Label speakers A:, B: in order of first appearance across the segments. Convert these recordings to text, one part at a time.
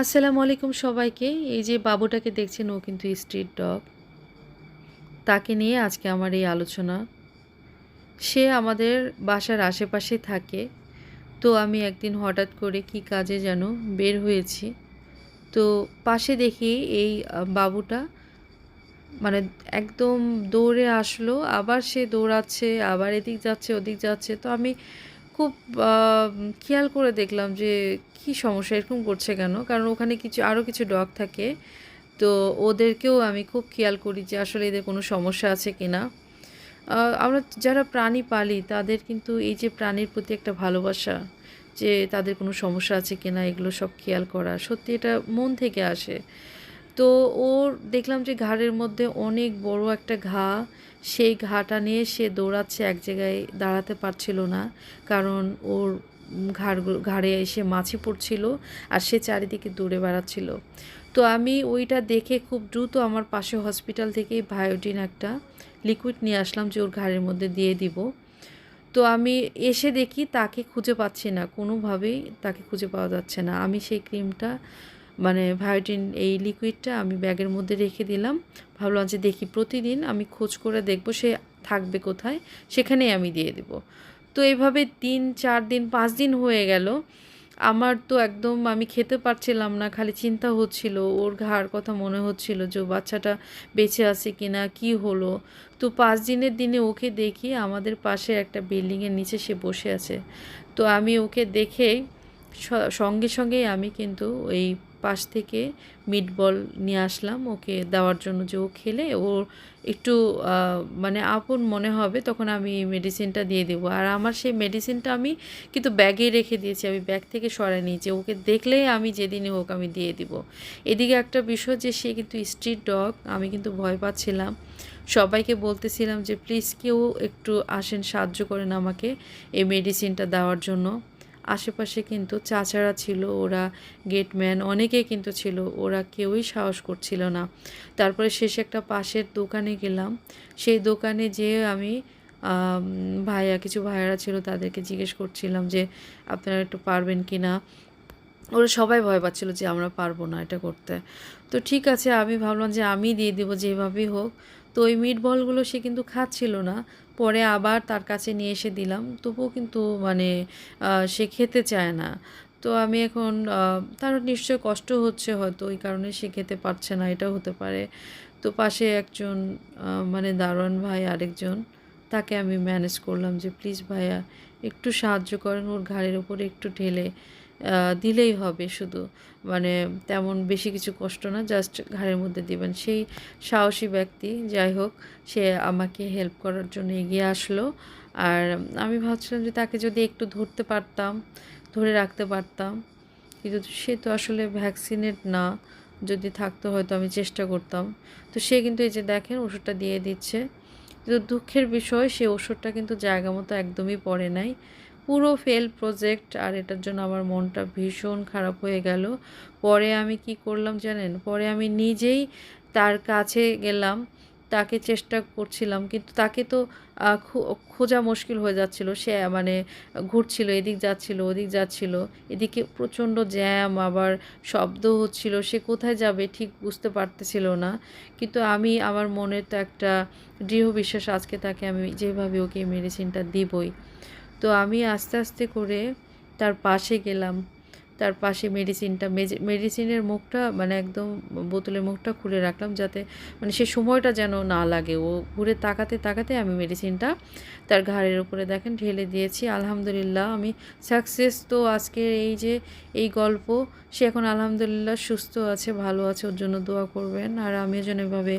A: আসসালামু আলাইকুম সবাইকে। এই যে বাবুটাকে দেখছেন, ও কিন্তু স্ট্রিট ডগ। তাকে নিয়ে আজকে আমার এই আলোচনা। সে আমাদের বাসার আশেপাশে থাকে। তো আমি একদিন হঠাৎ করে কি কাজে যেন বের হয়েছি। তো পাশে দেখি এই বাবুটা মানে একদম দৌড়ে আসলো। আবার সে দৌড়াচ্ছে, আবার এদিক যাচ্ছে, ওদিক যাচ্ছে। তো আমি খুব খেয়াল করে দেখলাম যে কি সমস্যা, এরকম করছে কেন? কারণ ওখানে কিছু আরও কিছু ডগ থাকে। তো ওদেরকেও আমি খুব খেয়াল করি যে আসলে এদের কোনো সমস্যা আছে কি না আমরা যারা প্রাণী পালি, তাদের কিন্তু এই যে প্রাণীর প্রতি একটা ভালোবাসা, যে তাদের কোনো সমস্যা আছে কি না এগুলো সব খেয়াল করা, সত্যি এটা মন থেকে আসে। তো ওর দেখলাম যে ঘাড়ের মধ্যে অনেক বড় একটা ঘা। সেই ঘাটা নিয়ে সে দৌড়াচ্ছে, এক জায়গায় দাঁড়াতে পারছিল না। কারণ ওর ঘাড় ঘাড়ে এসে মাছি পড়ছিল আর সে চারিদিকে দৌড়ে বেড়াচ্ছিল। তো আমি ওইটা দেখে খুব দ্রুত আমার পাশে হসপিটাল থেকেই বায়োটিন একটা লিকুইড নিয়ে আসলাম যে ওর ঘাড়ের মধ্যে দিয়ে দিব। তো আমি এসে দেখি তাকে খুঁজে পাচ্ছি না, কোনোভাবেই তাকে খুঁজে পাওয়া যাচ্ছে না। আমি সেই ক্রিমটা মানে ভায়োটিন এই লিকুইডটা আমি ব্যাগের মধ্যে রেখে দিলাম। ভাবলাম যে দেখি প্রতিদিন আমি খোঁজ করে দেখব সে থাকবে কোথায়, সেখানেই আমি দিয়ে দেব। তো এইভাবে তিন, চার দিন, পাঁচ দিন হয়ে গেল। আমার তো একদম আমি খেতে পারছিলাম না, খালি চিন্তা হচ্ছিল, ওর ঘাড় কথা মনে হচ্ছিল যে বাচ্চাটা বেঁচে আছে কি না কী হলো? তো পাঁচ দিনের দিনে ওকে দেখি আমাদের পাশে একটা বিল্ডিংয়ের নিচে সে বসে আছে। তো আমি ওকে দেখেই স- সঙ্গে সঙ্গেই আমি কিন্তু ওই পাশ থেকে মিট বল নিয়ে আসলাম। ওকে দেওয়ার জন্য যে ও খেলে, ও একটু মানে আপন মনে হবে, তখন আমি মেডিসিনটা দিয়ে দেবো। আর আমার সেই মেডিসিনটা আমি কিন্তু ব্যাগেই রেখে দিয়েছি, আমি ব্যাগ থেকে সরাই নিয়েছি। ওকে দেখলেই আমি যেদিনই হোক আমি দিয়ে দিব। এদিকে একটা বিষয় যে, সে কিন্তু স্ট্রিট ডগ আমি কিন্তু ভয় পাচ্ছিলাম। সবাইকে বলতেছিলাম যে প্লিজ কেউ একটু আসেন, সাহায্য করেন আমাকে এই মেডিসিনটা দেওয়ার জন্য। আশেপাশে কিন্তু চাচারা ছিল, ওরা গেটম্যান অনেকেই কিন্তু ছিল, ওরা কেউই সাহস করছিল না। তারপরে শেষে একটা পাশের দোকানে গেলাম। সেই দোকানে যেয়ে আমি ভাইয়া, কিছু ভাইয়ারা ছিল, তাদেরকে জিজ্ঞেস করছিলাম যে, আপনারা একটু পারবেন কি না? ওরা সবাই ভয় পাচ্ছিল যে, আমরা পারব না এটা করতে। তো ঠিক আছে, আমি ভাবলাম যে, আমি দিয়ে দেবো যেভাবেই হোক। তো ওই মিট বলগুলো সে কিন্তু খাচ্ছিল না। পরে আবার তার কাছে নিয়ে এসে দিলাম। তবুও কিন্তু মানে সে খেতে চায় না। তো আমি এখন তার নিশ্চয় কষ্ট হচ্ছে হয়তো, ওই কারণে সে খেতে পারছে না, এটাও হতে পারে। তো পাশে একজন মানে দারোয়ান ভাই আরেকজন, তাকে আমি ম্যানেজ করলাম যে, প্লিজ ভাইয়া, একটু সাহায্য করেন, ওর ঘাড়ের ওপরে একটু ঢেলে। দিলেই হবে শুধু। মানে তেমন বেশি কিছু কষ্ট না জাস্ট ঘাড়ের মধ্যে দিবেন। সেই সাহসী ব্যক্তি, যাই হোক, সে আমাকে হেল্প করার জন্য এগিয়ে আসলো। আর আমি ভাবছিলাম যে তাকে যদি একটু ধরতে পারতাম, ধরে রাখতে পারতাম, কিন্তু সে তো আসলে ভ্যাকসিনেট না। যদি থাকতো হয়তো আমি চেষ্টা করতাম। তো সে কিন্তু এই যে দেখেন, ওষুধটা দিয়ে দিচ্ছে। কিন্তু দুঃখের বিষয়, সে ওষুধটা কিন্তু জায়গা মতো একদমই পড়ে নাই। পুরো ফেল প্রজেক্ট আর এটার জন্য আমার মনটা ভীষণ খারাপ হয়ে গেল। পরে আমি কি করলাম জানেন? পরে আমি নিজেই তার কাছে গেলাম, তাকে চেষ্টা করছিলাম, কিন্তু তাকে তো খোঁজা মুশকিল হয়ে যাচ্ছিল। সে মানে ঘুরছিল, এদিক যাচ্ছিল, ওদিক যাচ্ছিল। এদিকে প্রচণ্ড জ্যাম, আবার শব্দ হচ্ছিল, সে কোথায় যাবে ঠিক বুঝতে পারতেছিল না। কিন্তু আমি, আমার মনের তো একটা দৃঢ় বিশ্বাস, আজকে তাকে আমি যেভাবে ওকে মেডিসিনটা দিবই। তো আমি আস্তে আস্তে করে তার পাশে গেলাম। তার পাশে মেডিসিনটা মেডিসিনের মুখটা মানে একদম বোতলের মুখটা খুলে রাখলাম যাতে মানে সে সময়টা যেন না লাগে। ও ঘুরে তাকাতে তাকাতে আমি মেডিসিনটা তার ঘাড়ের উপরে দেখেন ঢেলে দিয়েছি। আলহামদুলিল্লাহ আমি সাকসেস তো আজকের এই যে এই গল্প, সে এখন আলহামদুলিল্লাহ সুস্থ আছে, ভালো আছে, ওর জন্য দোয়া করবেন। আর আমিও যেন এভাবে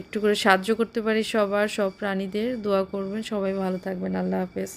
A: একটু করে সাহায্য করতে পারি সবার, সব প্রাণীদের দোয়া করবেন। সবাই ভালো থাকবেন। আল্লাহ হাফেজ।